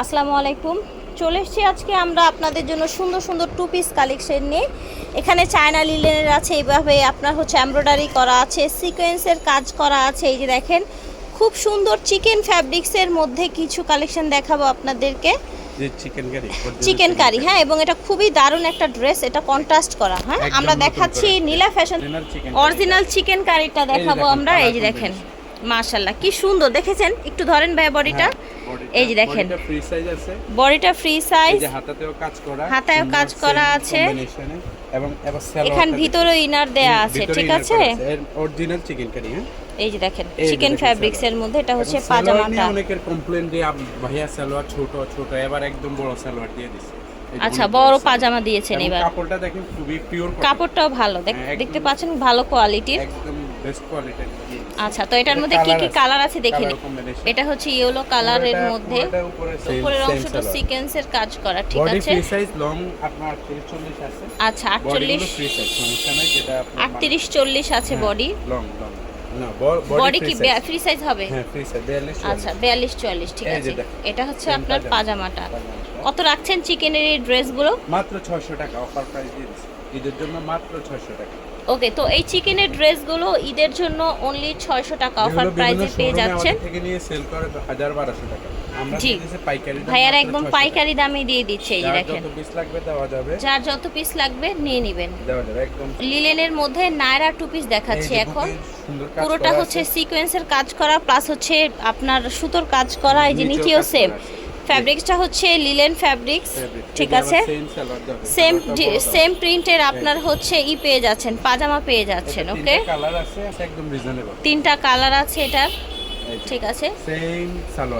আসসালামু আলাইকুম। চলে এসেছি আজকে আমরা আপনাদের জন্য সুন্দর সুন্দর টু পিস কালেকশন নিয়ে। এখানে চায়না লিলেনের আছে এইভাবে আপনার হচ্ছে এমব্রয়ডারি করা আছে সিকোয়েন্সের কাজ করা আছে এই যে দেখেন। খুব সুন্দর চিকেন ফ্যাব্রিক্সের মধ্যে কিছু কালেকশন দেখাবো আপনাদেরকে। চিকেন কারি হ্যাঁ এবং এটা খুবই দারুণ একটা ড্রেস এটা কন্ট্রাস্ট করা হ্যাঁ? আমরা দেখাচ্ছি নীলা ফ্যাশন অরিজিনাল চিকেন কারিটা দেখাবো আমরা এই যে দেখেন। মাশাল্লাহ কি সুন্দর। দেখেছেন? একটু ধরেন ভাই বডিটা। এই যে দেখেন। ফ্রি সাইজ আছে। বডিটা ফ্রি এই সাইজ যে হাতাতেও কাজ করা হাতায়ও কাজ করা আছে। এখান ভিতরে ইনার দেয়া আছে ঠিক আছে? অরিজিনাল চিকেন কারি হ্যাঁ? এই যে দেখেন চিকেন ফ্যাব্রিক্স এর মধ্যে এটা হচ্ছে পাজামাটা। অনেকের কমপ্লেন যে আপ- ভাইয়া সালোয়ার ছোট ছোট এবার একদম বড় সালোয়ার দিয়ে দিছে। আচ্ছা বড় পাজামা দিয়েছেন এবং এবার। কাপড়টা দেখেন খুবই পিওর কাপড়টাও ভালো। হ্যাঁ, দেখতে পাচ্ছেন ভালো কোয়ালিটির একদম বেস্ট কোয়ালিটির আচ্ছা তো এটার মধ্যে কি কি কালার আছে দেখে নিন এটা হচ্ছে ইয়েলো কালারের মধ্যে উপরের অংশটা সিকোয়েন্সের কাজ করা ঠিক আছে? ফ্রি সাইজ লং আপনার 38 40 আছে। আচ্ছা বডি আটচল্লিশ ফ্রি সাইজ সমস্যা নাই যেটা আপনার আটত্রিশ চল্লিশ আছে বডি লং লং না বডি কি ফ্রি সাইজ হবে? হ্যাঁ ফ্রি সাইজ 42 আচ্ছা বিয়াল্লিশ চুয়াল্লিশ ঠিক আছে। এটা হচ্ছে আপনার পাজামাটা। কত রাখছেন চিকেনের এই ড্রেসগুলো মাত্র 600 টাকা অফার প্রাইস দিয়ে দিচ্ছি। ঈদের জন্য মাত্র 600 টাকা। ওকে তো এই চিকেনের ড্রেসগুলো ঈদের জন্য অনলি ছয়শো টাকা অফার প্রাইসে পেয়ে যাচ্ছেন আমাদের থেকে নিয়ে সেল করে 1000 1200 টাকা। আমরা জি। ভাইয়ার একদম পাইকারি দামে দিয়ে দিচ্ছে এই দেখেন। যার যত পিস লাগবে নিয়ে নেবেন। লিলেনের মধ্যে নায়রা টু পিস দেখাচ্ছি এখন। পুরোটা হচ্ছে সিকোয়েন্সের কাজ করা প্লাস হচ্ছে আপনার সুতোর কাজ করা এই যে নিচেও সেম। ফ্যাব্রিক্সটা হচ্ছে লিলেন ফ্যাব্রিক্স ঠিক আছে। সেম সেম প্রিন্টের আপনার হচ্ছে ই পেয়ে যাচ্ছেন পাজামা পেয়ে যাচ্ছেন ওকে কালার আছে তিনটা কালার আছে এটার ঠিক আছে?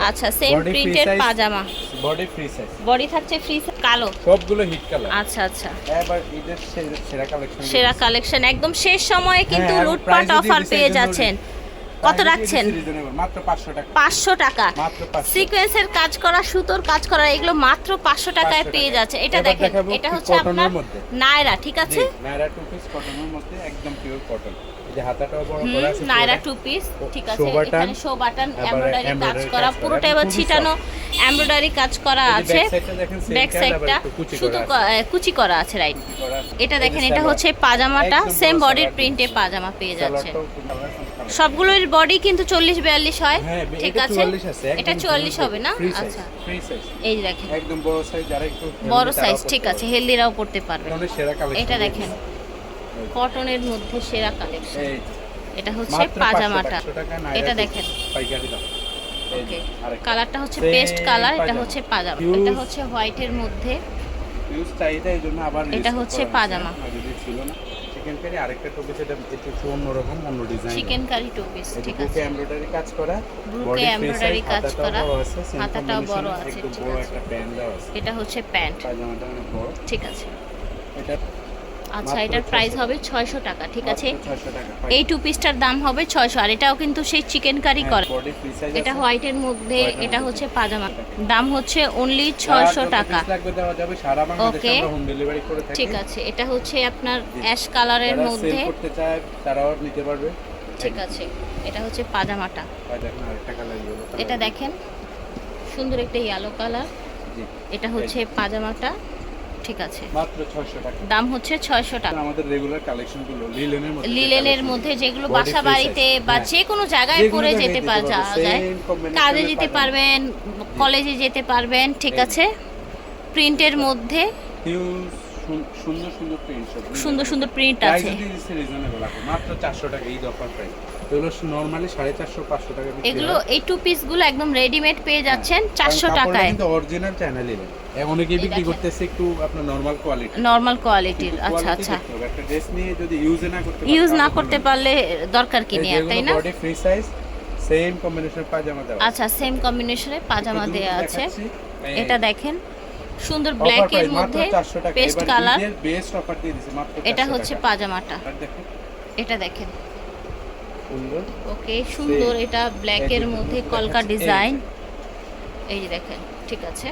আচ্ছা সেম প্রিন্টের পাজামা। বডি ফ্রি সাইজ বডি থাকছে ফ্রি কালো। সবগুলো হিট কালার আচ্ছা আচ্ছা। এবার ঈদের সেরা কালেকশন সেরা কালেকশন একদম শেষ সময়ে কিন্তু হ্যাঁ, লুটপাট অফার পেয়ে যাচ্ছেন। কত রাখছেন? রিজনেবল মাত্র 500 টাকা। পাঁচশো টাকা। মাত্র 500 সিকোয়েন্সের কাজ করা সুতোর কাজ করা এগুলো মাত্র পাঁচশো টাকায় পেয়ে যাচ্ছে। এটা দেখেন এটা হচ্ছে আপনার নায়রা ঠিক আছে? নায়রা টু পিস কটনের মধ্যে একদম পিওর কটন এই যে হাতাটাও বড় হুম, নায়রা টু পিস ঠিক আছে এখানে শো বাটন এমব্রয়ডারি কাজ করা পুরোটা এবার ছিটানো এমব্রয়ডারি কাজ করা আছে। ব্যাক সাইডটা কুচি শুধু করা কুচি করা আছে রাইট। এটা দেখেন এটা হচ্ছে পাজামাটা সেম বড় বডির প্রিন্টে পাজামা পেয়ে যাচ্ছে। সবগুলোর বডি কিন্তু চল্লিশ বিয়াল্লিশ হয়। হ্যাঁ, ঠিক আছে? 44 আছে, একদম এটা চুয়াল্লিশ হবে না? আচ্ছা। এই দেখেন। একদম বড় সাইজ যারা একটু বড় সাইজ ঠিক আছে হেলদিরাও পড়তে পারবে। এটা দেখেন কটনের মধ্যে সেরা কালেকশন এটা হচ্ছে পাজামাটা। 500 টাকা নাইরা এটা দেখেন। ওকে। কালারটা হচ্ছে পেস্ট কালার এটা হচ্ছে পাজামা। এটা হচ্ছে হোয়াইটের মধ্যে। এটা হচ্ছে পাজামা। আগে যে ছিল না। Chicken curry, আরেকটা টপিস এটা একটু অন্যরকম, অন্য ডিজাইন চিকেন কারি টপিস ঠিক আছে এমব্রয়ডারি কাজ করা, বুকে size, কাজ করা, হাতাটাও বড় আছে, ঠিক আছে। এটা হচ্ছে প্যান্ট পাজামাটা অনেক বড়। ঠিক আছে এটা আচ্ছা এটার প্রাইস হবে ছয়শো টাকা ঠিক আছে? মাত্র 600 টাকা এই টু পিসটার দাম হবে ছয়শো আর এটাও কিন্তু সেই চিকেন কারি হ্যাঁ, করে। এটা। হোয়াইটের মধ্যে এটা হচ্ছে পাজামা দাম হচ্ছে অনলি ছয়শো টাকা। থাকি। ঠিক আছে এটা হচ্ছে আপনার অ্যাশ কালারের মধ্যে। তারাও নিতে পারবে। ঠিক আছে এটা হচ্ছে পাজামাটা। এটা দেখেন সুন্দর একটা ইয়েলো কালার এটা হচ্ছে পাজামাটা ঠিক আছে। মাত্র 600 টাকা। দাম হচ্ছে ছয়শো টাকা। আমাদের রেগুলার কালেকশনগুলো লিলেনের মধ্যে লিলেনের মধ্যে যেগুলো বাসা বাড়িতে বা হ্যাঁ। যে কোনো জায়গায় পরে যেতে পার যায়। কাজে যেতে পারবেন কলেজে যেতে পারবেন ঠিক আছে? প্রিন্টের মধ্যে সুন- সুন্দর সুন্দর প্রিন্ট সুন্দর সুন্দর প্রিন্ট আছে। রিজনেবল আছে মাত্র 400 টাকা ঈদ অফার প্রাইস এগুলো নরমালি 450 500 টাকা এগুলো এই টু পিসগুলো একদম রেডিমেড পেয়ে যাচ্ছেন হ্যাঁ, চারশো কারণ কাপড়টা টাকায়। কিন্তু অরিজিনাল চায়না লিলেন অনেকেই বিক্রি করতেছে একটু আপনার নরমাল কোয়ালিটি নর্মাল কোয়ালিটির আচ্ছা আচ্ছা। একটা ড্রেস নিয়ে যদি ইউজ না করতে ইউজ না করতে পারলে দরকার কি নিয়ে তাই না? Body free size same combination পাজামা দেওয়া আচ্ছা সেম কম্বিনেশনে পাজামা দেয়া আছে। এটা দেখেন। সুন্দর ব্ল্যাক এর মধ্যে পেস্ট কালার best offer দিয়ে দিছে, মাত্র এটা হচ্ছে পাজামাটা। এটা দেখেন। সুন্দর। ওকে সুন্দর এটা ব্ল্যাক এর মধ্যে কলকা ডিজাইন এই যে দেখেন ঠিক আছে।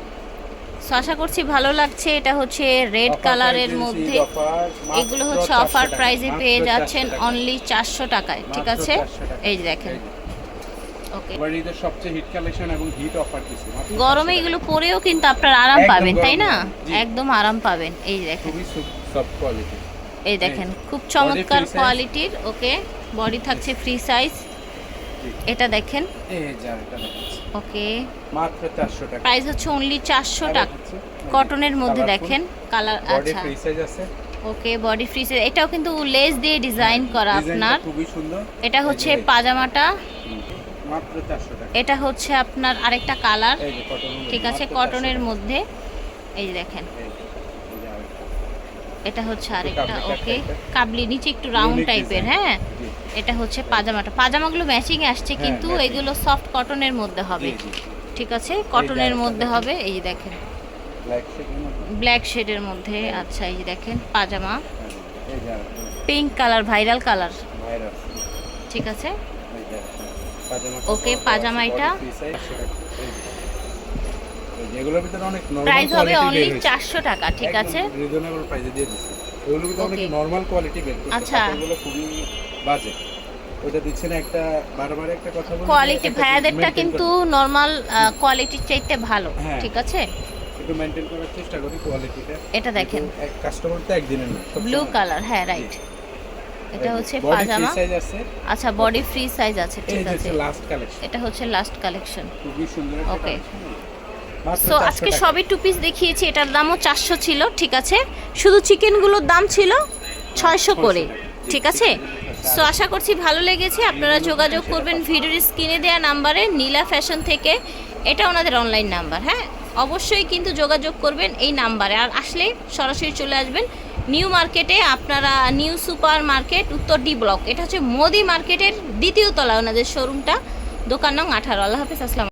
সো আশা করছি ভালো লাগছে। এটা হচ্ছে রেড কালারের মধ্যে। এগুলো হচ্ছে অফার টাকা, প্রাইসে পেয়ে যাচ্ছেন অনলি চারশো টাকায় ঠিক আছে? এই যে দেখেন। এবার ঈদের সবচেয়ে হিট কালেকশন এবং হিট অফার কিছু? গরমে এগুলো পরেও কিন্তু আপনার আরাম পাবেন তাই না? একদম আরাম পাবেন এই দেখেন। খুবই সফট কোয়ালিটি এই দেখেন খুব চমৎকার কোয়ালিটির ওকে বডি থাকছে ফ্রি সাইজ এটা দেখেন। ওকে মাত্র 400 টাকা। প্রাইস হচ্ছে অনলি চারশো আবার টাকা। কটনের মধ্যে দেখেন কালার আচ্ছা। ফ্রি সাইজ আছে। ওকে বডি ফ্রি সাইজ এটাও কিন্তু লেস দিয়ে ডিজাইন করা আপনার। খুবই সুন্দর। এটা হচ্ছে পাজামাটা হুম, মাত্র 400 টাকা এটা হচ্ছে আপনার আরেকটা কালার। ঠিক আছে কটনের মধ্যে। এই যে দেখেন। এটা হচ্ছে আরেকটা ওকে। কাবলি নিচে একটু রাউন্ড টাইপের হ্যাঁ? এটা হচ্ছে পাজামাটা। পাজামাগুলো ম্যাচিং আসছে হ্যাঁ, কিন্তু। এগুলো সফট কটনের মধ্যে হবে। ঠিক আছে? কটনের মধ্যে হবে এই যে দেখেন। ব্ল্যাক শেডের মধ্যে। আচ্ছা এই যে দেখেন পাজামা। হ্যাঁ। পিঙ্ক কালার ভাইরাল কালার ঠিক আছে? যে পাজামা এটা। এগুলোর ভিতরে অনেক প্রাইস হবে অনলি বের হয়েছে। চারশো টাকা ঠিক আছে price এ দিয়ে দিচ্ছে। এগুলোর ভিতরে অনেক নরমাল কোয়ালিটি বের আচ্ছা। কাপড়গুলো খুবই বাজে ওটা দিচ্ছে না একটা বারবার একটা কথা বলি কোয়ালিটি ভাইয়াদেরটা কিন্তু নর্মাল কোয়ালিটির চাইতে ভালো হ্যাঁ। ঠিক আছে একটু মেনটেন করার চেষ্টা করি কোয়ালিটিটা এটা দেখেন কাস্টমার তো একদিনের না ব্লু কালার হ্যাঁ রাইট এটা হচ্ছে পাজামা। আচ্ছা বডি ফ্রি সাইজ আছে ঠিক আছে। এটা হচ্ছে লাস্ট কালেকশন। মাত্র সো আজকে সবই টু পিস দেখিয়েছি এটার দামও চারশো ছিল ঠিক আছে। শুধু চিকেনগুলোর দাম ছিল ছয়শো করে ঠিক আছে? সো আশা করছি ভালো লেগেছে। আপনারা যোগাযোগ করবেন ভিডিওর স্ক্রিনে দেওয়া নাম্বারে নীলা ফ্যাশন থেকে। এটা ওনাদের অনলাইন নাম্বার হ্যাঁ? অবশ্যই কিন্তু যোগাযোগ করবেন এই নাম্বারে। আর আসলে সরাসরি চলে আসবেন। নিউ মার্কেটে আপনারা নিউ সুপার মার্কেট, উত্তর ডি ব্লক। এটা হচ্ছে মোদি মার্কেটের দ্বিতীয় তলা ওনাদের শোরুমটা দোকান নং আঠারো। আল্লাহ হাফিজ, আসসালাম